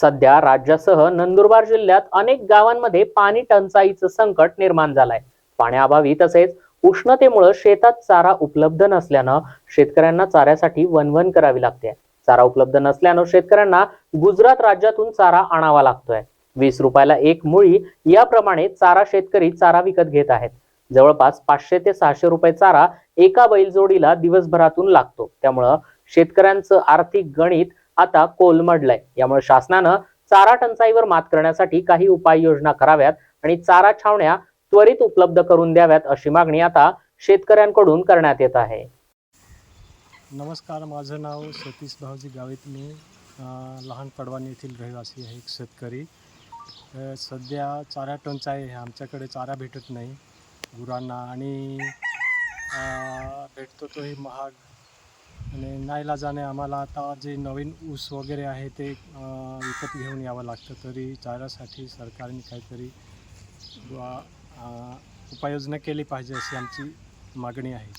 सध्या राज्यासह नंदुरबार जिल्ह्यात अनेक गावांमध्ये पाणी टंचाईचं संकट निर्माण झालंय. पाण्याअभावी तसेच उष्णतेमुळे शेतात चारा उपलब्ध नसल्यानं शेतकऱ्यांना चाऱ्यासाठी वनवन करावी लागते. चारा उपलब्ध नसल्यानं शेतकऱ्यांना गुजरात राज्यातून चारा आणावा लागतोय. वीस रुपयाला एक मुळी याप्रमाणे चारा शेतकरी चारा विकत घेत आहेत. जवळपास पाचशे ते सहाशे रुपये चारा एका बैलजोडीला दिवसभरातून लागतो. त्यामुळं शेतकऱ्यांचं आर्थिक गणित आता कोलमडलंय यामुळे शासनानं चारा टंचाईवर मात करण्यासाठी काही उपाययोजना कराव्यात आणि चारा छावण्या त्वरित उपलब्ध करून द्याव्यात अशी मागणी आता शेतकऱ्यांकडून करण्यात येत आहे. नमस्कार माझं नाव सतीश भाऊजी गावित. मी लहान पडवानी येथील रहिवासी आहे एक शेतकरी. सध्या चारा टंचाई आहे. आमच्याकडे चारा भेटत नाही गुरांना आणि भेटतो तोही महाग आणि नाईलाजाने आम्हाला आता जे नवीन ऊस वगैरे आहे ते विकत घेऊन यावं लागतं. तरी चारासाठी सरकारने काहीतरी उपाययोजना केली पाहिजे अशी आमची मागणी आहे.